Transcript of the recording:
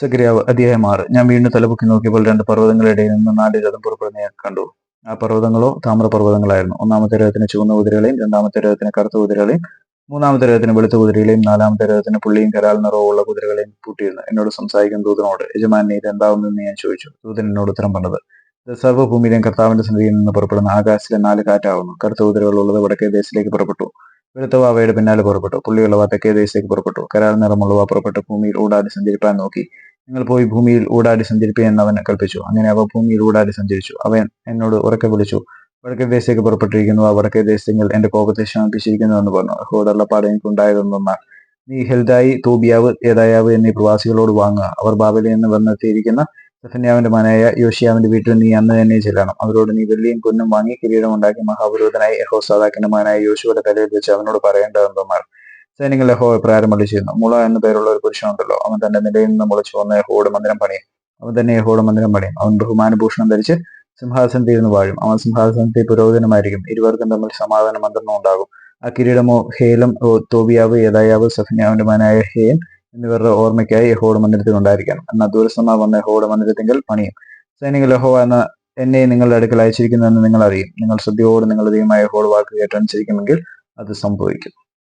സക്രിയാവ് അധ്യായം ആറ് ഞാൻ വീണ്ടും തലപൊക്കി നോക്കിയപ്പോൾ രണ്ട് പർവതങ്ങളിടയിൽ നിന്ന് നാല് രഥം പുറപ്പെടുന്ന ഞാൻ കണ്ടു. ആ പർവതങ്ങളോ താമ്രപർവതങ്ങളായിരുന്നു ഒന്നാമത്തെ രഥത്തിന് ചുവന്ന കുതിരകളെയും രണ്ടാമത്തെ രഥത്തിന് കറുത്ത കുതിരകളെയും മൂന്നാമത്തെ രഥത്തിന് വെളുത്ത കുതിരകളെയും നാലാമത്തെ രഥത്തിന് പുള്ളിയും കരാൽ നിറവും ഉള്ള കുതിരകളെയും പൂട്ടിയിരുന്നു. എന്നോട് സംസാരിക്കുന്ന ദൂതനോട് യജമാനെ ഇത് എന്താവുന്നെന്ന് ഞാൻ ചോദിച്ചു. ദൂതൻ എന്നോട് ഉത്തരം പറഞ്ഞത് ഇത് സർവഭൂമിയിലെയും കർത്താവിന്റെ സന്നിധിയിൽ നിന്ന് പുറപ്പെടുന്ന ആകാശത്തിലെ നാല് കാറ്റാവുന്നു കറുത്ത കുതിരകളുള്ളത് വടക്കേ ദേശത്തിലേക്ക് പുറപ്പെട്ടു. വെളുത്തവ വാവയുടെ പിന്നാലെ പുറപ്പെട്ടു. പുള്ളിയുള്ളവ തെക്കേ ദേശത്തേക്ക് പുറപ്പെട്ടു. കരാർ നിറമുള്ളവ പുറപ്പെട്ട് ഭൂമിയിൽ ഊടാടി സഞ്ചരിപ്പാൻ നോക്കി. നിങ്ങൾ പോയി ഭൂമിയിൽ ഊടാടി സഞ്ചരിപ്പേ എന്ന് കൽപ്പിച്ചു. അങ്ങനെ അവ ഭൂമിയിൽ ഊടാടി സഞ്ചരിച്ചു. അവൻ എന്നോട് ഉറക്കെ വിളിച്ചു. വടക്കേ ദേശത്തേക്ക് പുറപ്പെട്ടിരിക്കുന്നു. ആ വടക്കേ ദേശങ്ങൾ എന്റെ കോപത്തെ ശമിപ്പിച്ചിരിക്കുന്നു എന്ന് പറഞ്ഞു. ഹോദള്ളപ്പാട് എനിക്കുണ്ടായതെന്നാൽ നീ ഹെൽദായി തോബിയാവ് ഏതായാവ് എന്നീ പ്രവാസികളോട് വാങ്ങുക. അവർ ബാബലിൽ നിന്ന് വന്നെത്തിയിരിക്കുന്ന സെഫന്യാവിന്റെ മനായ യോഷിയാവിന്റെ വീട്ടിൽ നീ അന്ന് തന്നെ ചെല്ലണം. അവരോട് നീ വെള്ളിയും പൊന്നും വാങ്ങി കിരീടം ഉണ്ടാക്കി മഹാപുരോധനായി യഹോസാദാക്കിന്റെ മകനായ യോശുവയുടെ തലയിൽ വെച്ച് അവനോട് പറയേണ്ടതെന്നാൽ സൈനികൾ യഹോ പ്രാരം മള്ളി ചെയ്യുന്നു. മുള എന്ന പേരുള്ള ഒരു പുരുഷനുണ്ടല്ലോ. അവൻ തന്റെ നിലയിൽ നിന്ന് മുളച്ചു വന്ന യഹോയുടെ മന്ദിരം പണിയും. അവൻ തന്നെ യഹോയുടെ മന്ദിരം പണിയും. അവൻ ബഹുമാനഭൂഷണം ധരിച്ച് സിംഹാസനത്തിൽ നിന്ന് വാഴും. അവൻ സിംഹാസനത്തിൽ പുരോഹിതനുമായിരിക്കും. ഇരുവർക്കും തമ്മിൽ സമാധാന മന്ത്രണം ഉണ്ടാകും. ആ കിരീടമോ ഹേലം തോബിയാവ് ഏതായാവ് സഫന്യാവിന്റെ മകനായ ഹേൻ എന്നിവരുടെ ഓർമ്മയ്ക്കായി യഹോയുടെ മന്ദിരത്തിൽ ഉണ്ടായിരിക്കണം. എന്നാൽ ദൂരസ്ഥമാർ വന്ന യഹോയുടെ മന്ദിരത്തിങ്കിൽ പണിയും. സൈനിക ലഹോ എന്ന എന്നെ നിങ്ങളുടെ അടുക്കൽ അയച്ചിരിക്കുന്നുവെന്ന് നിങ്ങൾ അറിയും നിങ്ങൾ ശ്രദ്ധയോട് നിങ്ങളുടെ ദൈവമായ യഹോയുടെ വാക്ക് കേട്ടനുസരിക്കുമെങ്കിൽ അത് സംഭവിക്കും.